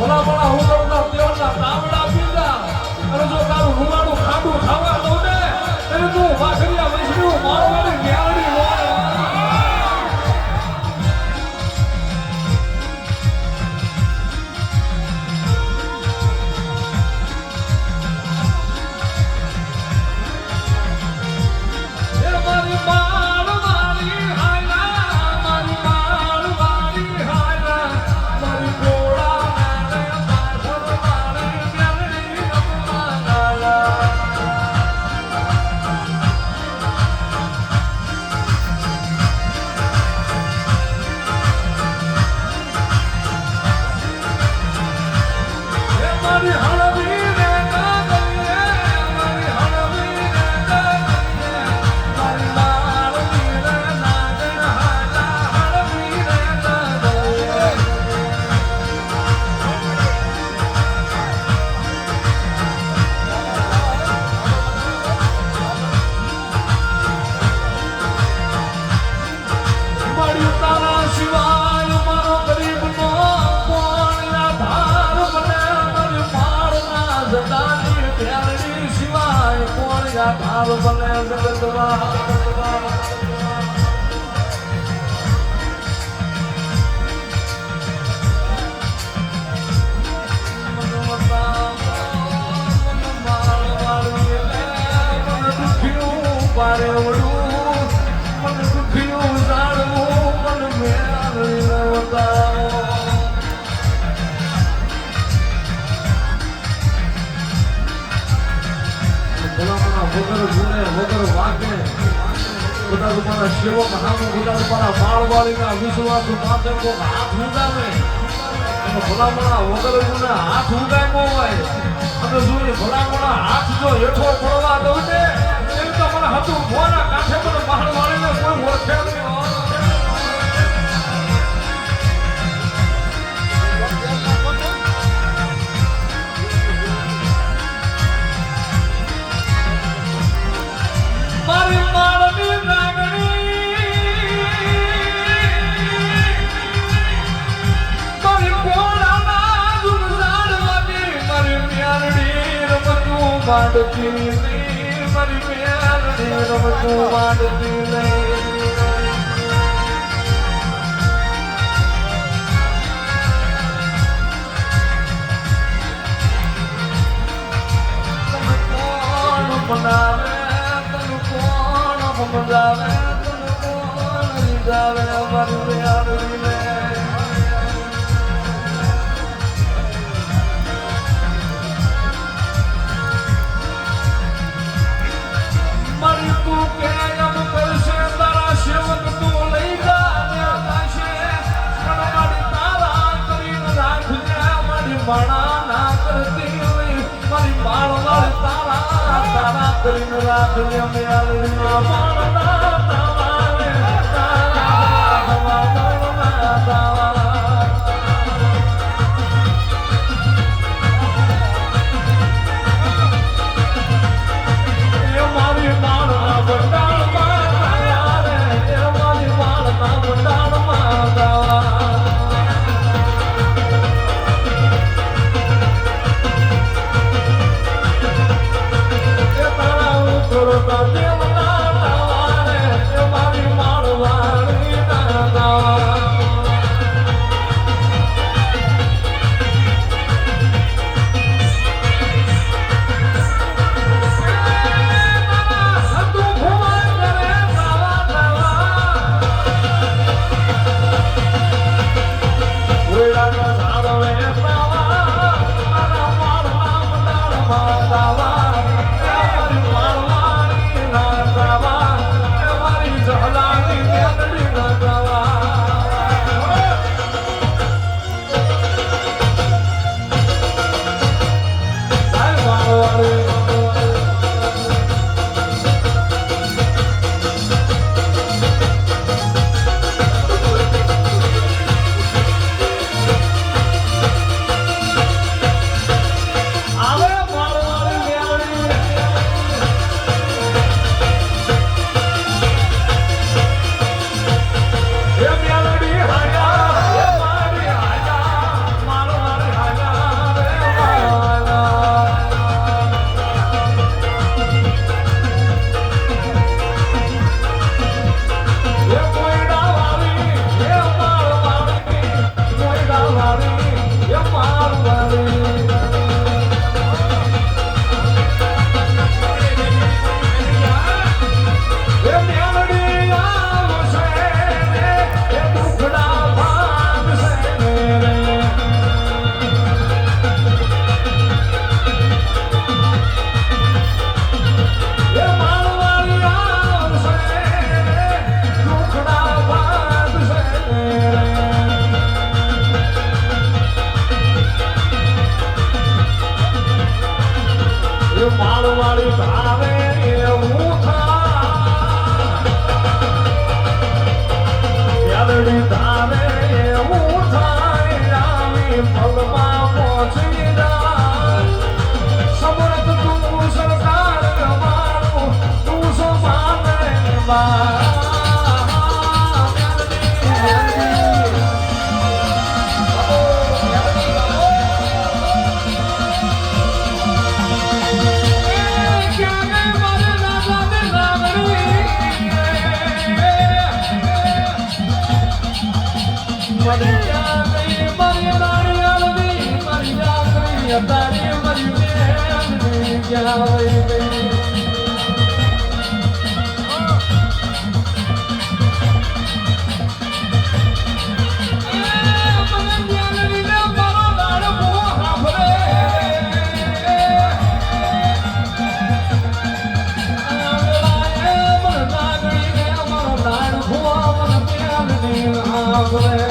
ભલા ભલા હું કરું તેવના તાવડા પીતા અને જો તારું રૂવાડું ખાડું ખાવા દઉં ને એને તું વાઘરિયા વૈષ્ણવ મારવાડી ન્યાળી વગર ગુણે વગર વાગે. બધા તમારા સેવક હામું બધા તમારા માળવાળીના વિશ્વાસ માથે કોક હાથ ઉગામે અને ભલામણા વગર ગુને હાથ ઉગામ્યો હોય. અને જો એ ભલામણા હાથ જો હેઠો પડવા દઉં હતું મોના કાંઠે મને માળવાળીને કોઈ ઓળખે. મારી માળની નાગણી મારી સમજાવે તને કોણ રીઝાવે મારી મ્યારડીને મારી મારી ના કરતી હોય મારી માળ તારા તારા કરીને રાખજે મેળવી માળ ના તારા તારા મારી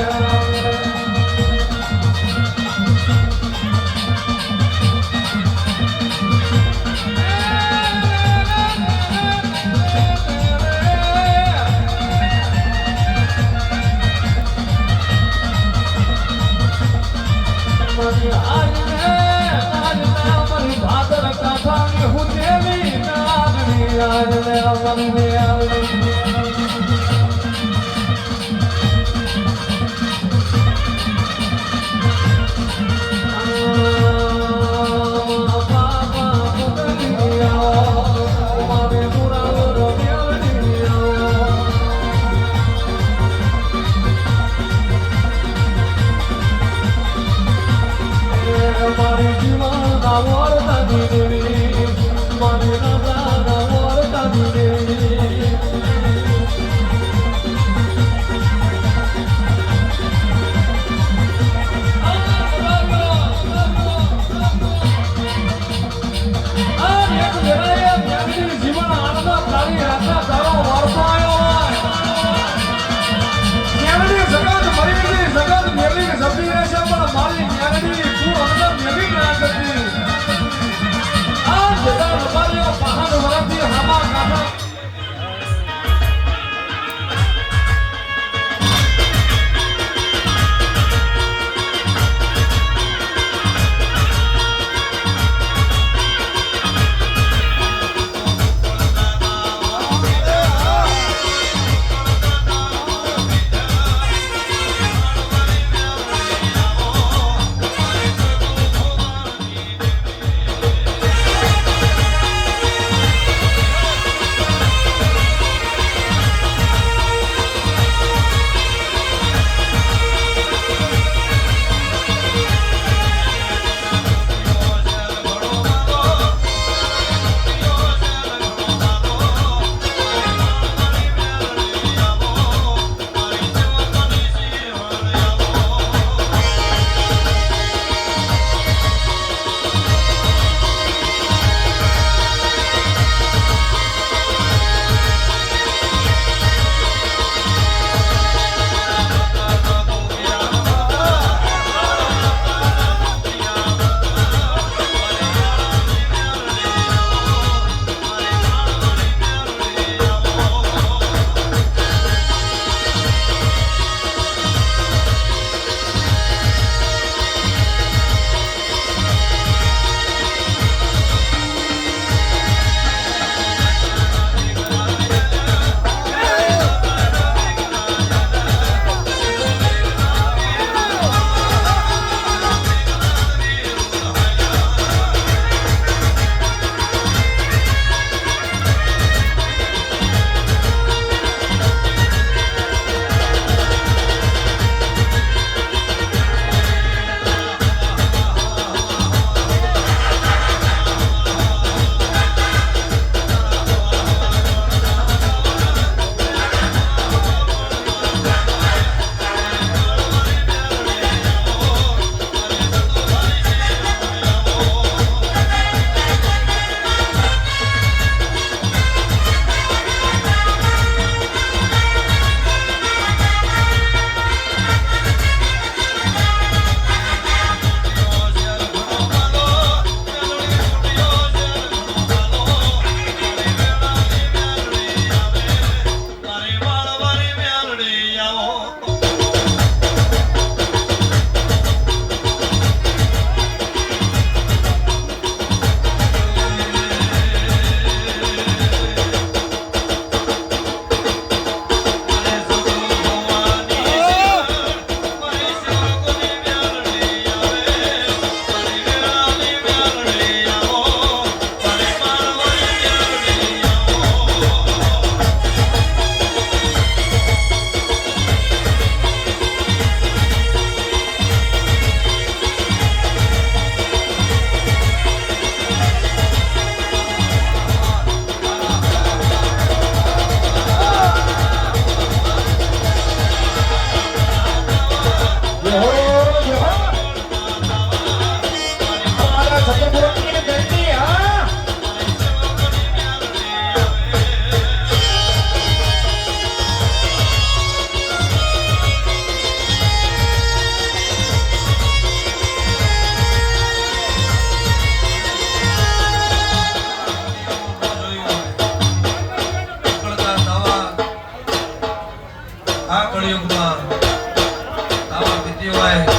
આવા પીતી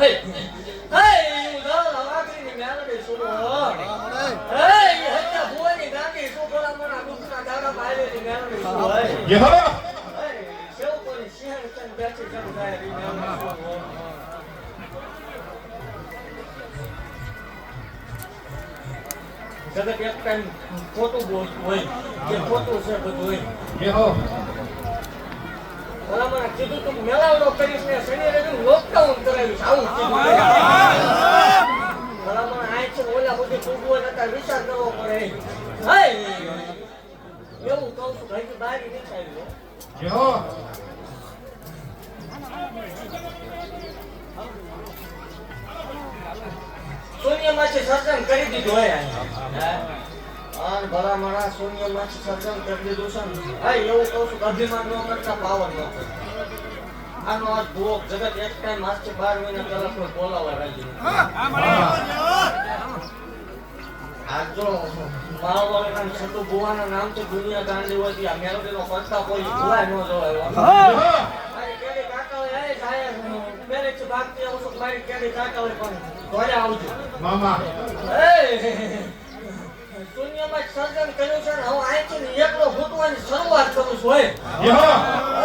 હે હે એવું ના લાગણી મેલડી સુનો હે એ હત્યા ભુવાની ગાંધી શું ભલા માણા દુખના દાડા બાયલી મેલડી શું હે! સેવકોની સિંહણ તન બેઠી જમ થાય રી મેલડી શું હો. જગત એક ટાઈમ ખોટું બોલતું હોય કે ખોટું છે બધું હોય. ભલામણ કીધું તું મેળાવડો કરીશ ને શનિ રવિ લોકડાઉન કરાવીશ આવું કીધું આય છે ઓલા બધી ફૂગવો નતા વિચાર કરવો પડે. હાય એવું કહું છું ભાઈ બારી નહીં થાય હો. શૂન્યમાંથી સર્જન કરી દીધું હોય આન ભલા મારા શૂન્યમાંથી સર્જન કરી દીધું છે ને. એવું કહું છું અભિમાન ન કરતા પાવર ન આનો આ ભોગ જગત એક ટાઈમ આજથી બાર મહિના પહેલા કોઈ બોલાવા રાજી નથી. આ જો માળવાળા નામ નામથી દુનિયા ગાંડી હોય આ મેલોડીનો કરતા કોઈ ભુવાય ન જોવાય મારી દુનિયામાં સર્જન કર્યું છે ને હું અહીંથી એકલો ફૂટવાની શરૂઆત કરું છું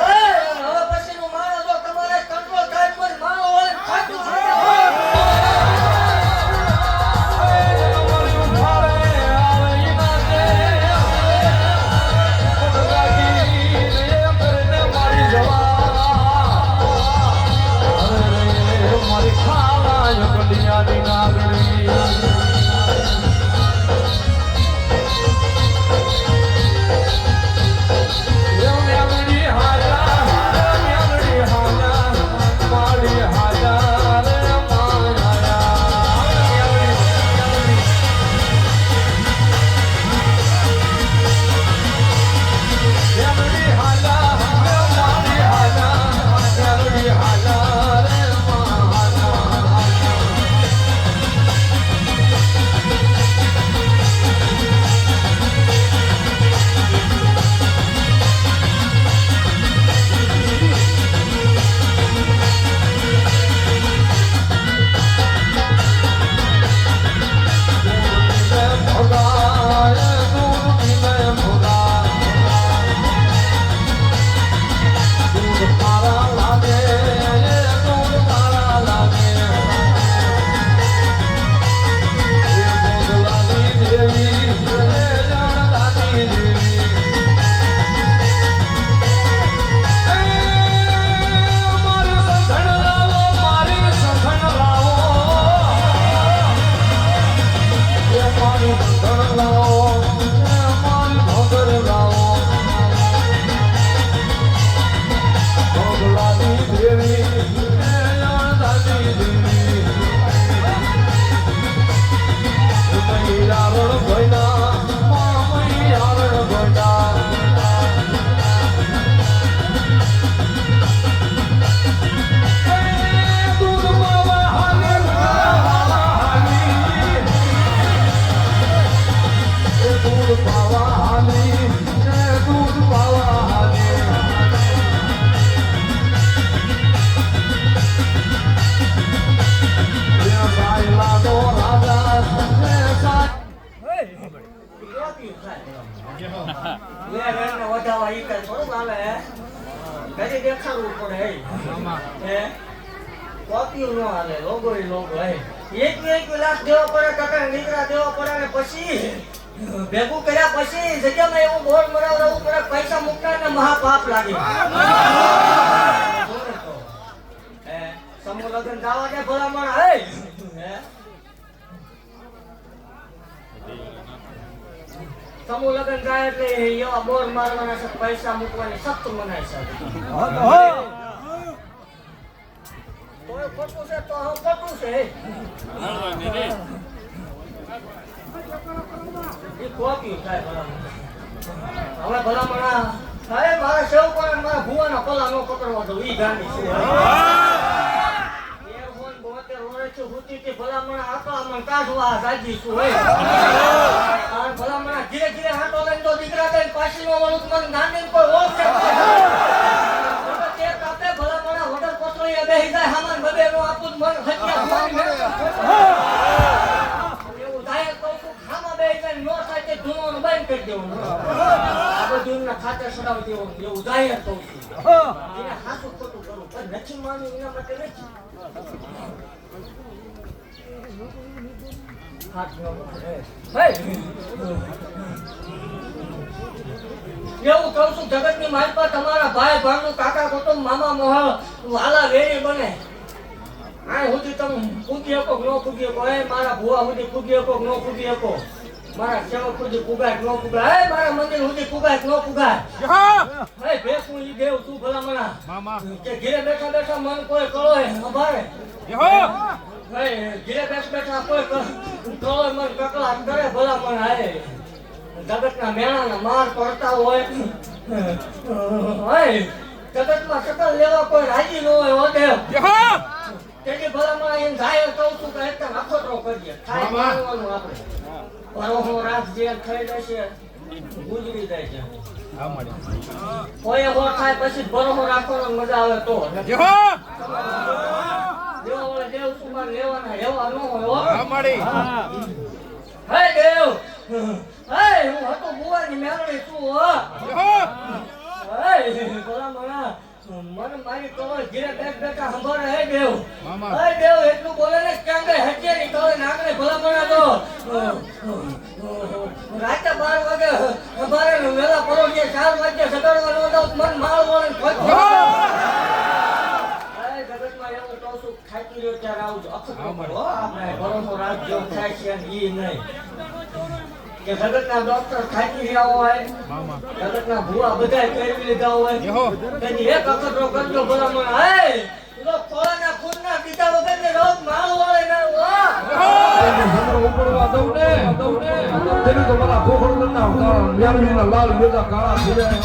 પૈસા મૂકવાની સખ્ત મનાય છે તો હવે ખોટું છે. હવે ભલામણા. હવે મારા સેવકો અને મારા ભુવાના પલ્લા નો પકડવા દઉં ઈ ગાંધી છે. બોતેર વર્ષથી હુતીથી ભલામણા આકડામાં કાઢવા જાગી છું હે. આ ભલામણા ધીરે ધીરે હાથો લઈને તો નો ભલામણા નો આપું મન મેં એવું થાય તો નો થાય તે દેવું આ બધું એમના ખાતે સડાવી દેવું એવું જાય તો એને હાથું ખોટું કરું, પણ નથી માનું એના માટે નથી ન! એવું કહું છું જગતની માલપા તમારા ભાઈ ભાણું કાકા કુટુંબ મામા મોહલ વાલા વેરી બને. આ સુધી તમે પૂગી શકો ન પૂગી શકો? એ મારા ભુવા સુધી પૂગી શકો ન પૂગી શકો? મારા સેવક સુધી પુગાય ન પુગાય એ મારા મંદિર સુધી પુગાય ન પુગાય હે. ભેસું ઈ દેવ તું ભલામણા. કે ઘરે બેઠા બેઠા મન કોઈ કળો હે ઘરે બેઠા બેઠા કોઈ હે મન કકળાટ કરે ભલામણ હાય જગતના મેણાના માર પડતા હોય. હે જગતમાં શકલ લેવા કોઈ રાજી ન હોય હો દેવ. તેથી ભલામણ એમ જાય કહું છું કે એકદમ અખતરો કરીએ. ખાઈ માનવાનું આપણે. પરોહો રાખ જે થઈ જશે ગુજરી જાય છે. કોઈ હો થાય પછી બરોહો રાખવાનો મજા આવે તો દેવા વાળા દેવ સુમાર લેવાના એવા ન હોય હો હે. દેવ! હે હું હતો બુવાની મેળવી તું હો. હે. ભલામણા. મને મારી કવર ઘીરે બેઠ બેઠા સંભાળે હે દેવ. હે દેવ એટલું બોલે ને ક્યાં ગઈ હત્યાની કવર નાગને ભલામણા તો. રાતે બાર વાગે ને વેલા પરોઢીએ ચાર વાગે સગડવાનો મન માળવાનો ખોટ. કહું રહ્યો ત્યારે આવજો. અખતરો આપણે ભરોસો રાખજો, થાય છે ઈ નહીં. કે જગતના ડોક્ટર ખાતી રહ્યા હોય જગતના ભૂવા બધાય પહેરવી લીધા હોય તેની એક અખતરો કરજો ભલામણ. હે પેલો ખોળાના ખૂનના પીતા વગરને રોગ માલ વળે ના હો. ઉપડવા દઉં ને દઉં ને. તેની તો મારા ના લાલ બેદા કાળા થઈ જાય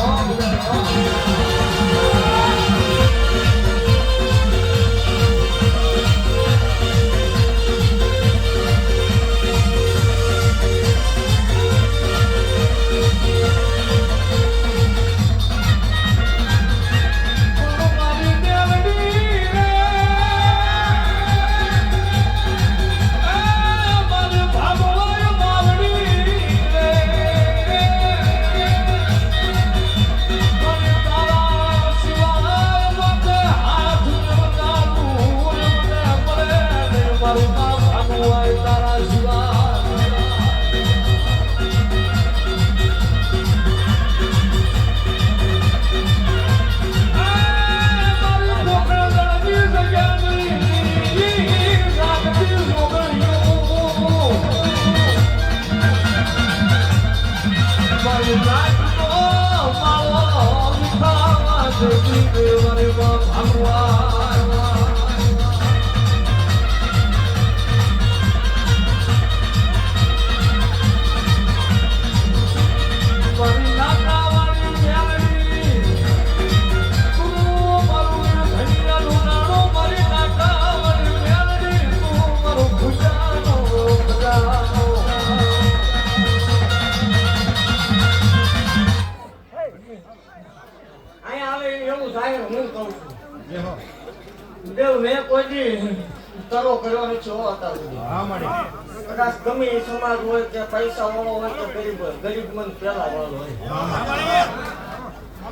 કદાચ ગમે એ સમાજ હોય કે પૈસા વાળો હોય કે ગરીબ હોય ગરીબ મન પેલા વાળો હોય.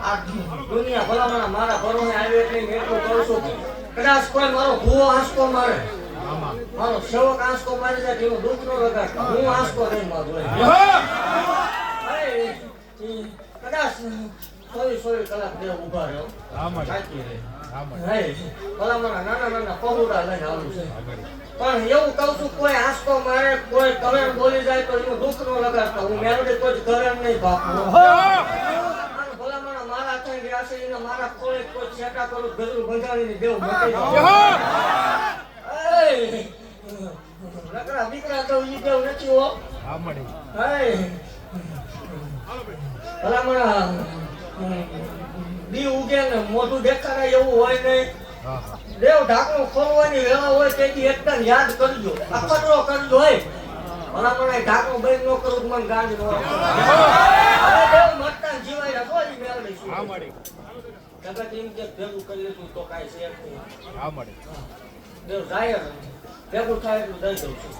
આ દુનિયા ભલામણ મારા ભરોને આવી એટલે એટલું છું કદાચ કોઈ મારો ભૂવો આંસકો મારે. મારો સેવક આંસકો મારી જાય એનું દુઃખ ન લગાડતા હું આંસકો નહીં મારું કદાચ સોરી સોરી કલાક દેવ ઊભા રહ્યો સાચી રે હે, ભલામણા નાના નાના પહોળા લઈને આવું છે પણ એવું કહું છું કોઈ આસકો મારે કોઈ કલર બોલી જાય તો એનું દુઃખ ન લગાડતા હું. મેળવી કોઈ કલર નહીં અને ભલામણા મારા થઈ ગયા છે એને મારા કોઈ કોઈ છેટા કરું ગજરું બંધાવીને દેવ મટી નકરા દીકરા તો ઈ દેવ નથી હો હે, ભલામણા દી ઉગે ને મોઢું દેખાડાય એવું હોય નહીં. દેવ ઢાંકણું ખોલવાની વેળા હોય તેથી એકદમ યાદ કરજો. અખતરો કરજો હોય ભલામણા એ ઢાંકણું બંધ ન કરું મન મને ગાંજ ન દેવ મરતા જીવાય રાખો ઈ મેળવી છું. કદાચ એમ કે ભેગું કરી લેતું તો કાંઈ છે નહીં. દેવ જાય. ભેગું થાય એટલું દઈ દઉં છું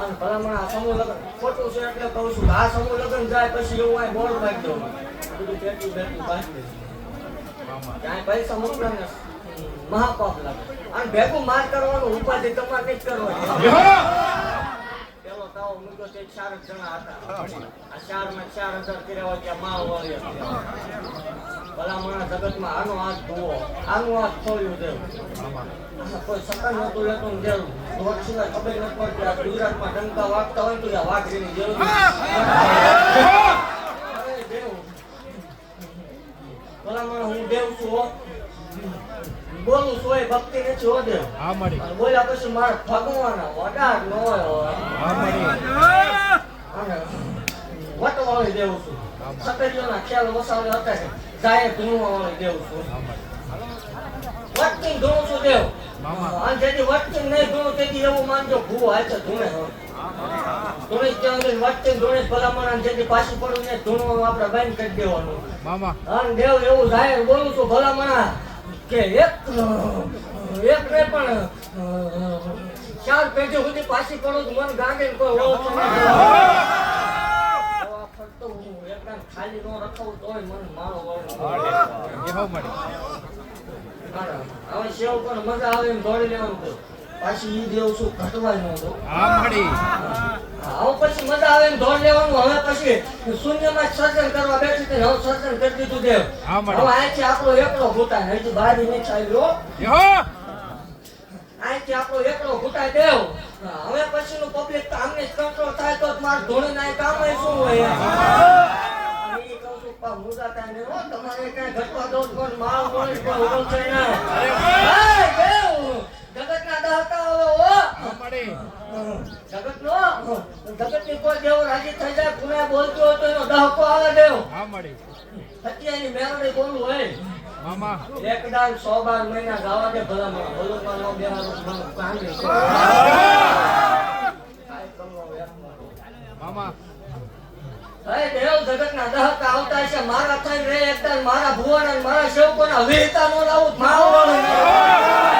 અને ભલામણ આ સમૂહ લગ્ન. ખોટું છે એટલે કહું છું આ સમૂહ લગ્ન જાય પછી એવું આ બોર્ડ વાગી દઉં બધું ભેગું ભેગું બાંધી ક્યાંય પૈસા મોકલા ને મહાપાપ લાગે. અને ભેગું માર કરવાનું ઉપાધિ તમારે નહીં કરવાની. તાવો મૂક્યો તે ચાર જણા હતા. આ ચારમાં ચાર હજાર કર્યા હોય ત્યાં માલ વાળી હતી ભલામણા જગતમાં આનો હાથ ધોવો. આનું હાથ ખોલ્યું દેવ કોઈ સકન નતું લેતું ને દેવ દોઢ સિવાય ખબર નથી પડતી. ગુજરાતમાં ડંકા વાગતા હોય ને તો વાઘરીની જરૂર દેવ. ભલામણ હું દેવ છું હો બોલું છું એ ભક્તિ નથી હો હા અને બોલ્યા પછી માર ભગવાન વડા ન હોય. હવે. અને વટવાળી દેવ છું. સકરીઓના ખ્યાલ વસાવે હતા ને જાય ધૂણવા વાળી દેવ છું. વટકી ધૂણું છું દેવ. અને જેથી વટકી નહીં ધૂણું તેથી એવું માનજો ભૂ હાથે ધૂણે ધૂણી ત્યાં વટકી ભલામણ જેથી પાછી પડું ને ધૂણવાનું આપણે બંધ કરી દેવાનું. અને દેવ એવું જાહેર બોલું છું ભલામણા. કે એક એક ને પણ ચાર પેઢી સુધી પાછી પડો તો મને ગાગે કોઈ ફરતો હું. એકદમ ખાલી નો રખાવું તોય મને મારો વળ હવે સેવ પણ મજા આવે એમ દોડી લેવાનું પાછી ઈ દેવ છું ઘટવાય હા દો હવે પછી મજા આવે દોડ લેવાનું. હવે પછી શૂન્યમાં સર્જન કરવા બેઠી હતી ને હવે સર્જન કરી દીધું દેવ. હવે અહીંથી આપણો એકલો ઘૂંટાય હજી બહાર નહીં ચાલ્યો અહીંથી આપણો એકલો ઘૂંટાય દેવ. હવે પછીનું પબ્લિક તો આમને કંટ્રોલ થાય તો મારું મારે ધોણી ના કામ શું હોય છું, તમારે કઈ ઘટવા દો જ પણ માલ મોળી પણ છે ને. હે, દેવ, જગતના દહકા હવે હો. જગતનો? જગતની કોઈ દેવ રાજી થઈ જાય પુણે બોલતો હોય તો એનો દહકો આવે દેવ. સત્યાની મેળવણી બોલવું હોય? એક દાન સો બાર મહિના ગાવા દે ભલા મને બોલું પણ નો બેહારું દેવ જગતના દહકા આવતા છે મારા થઈને રે એકદમ મારા ભુવન અને મારા સેવકોના વિરતા નો લાવું. મારો.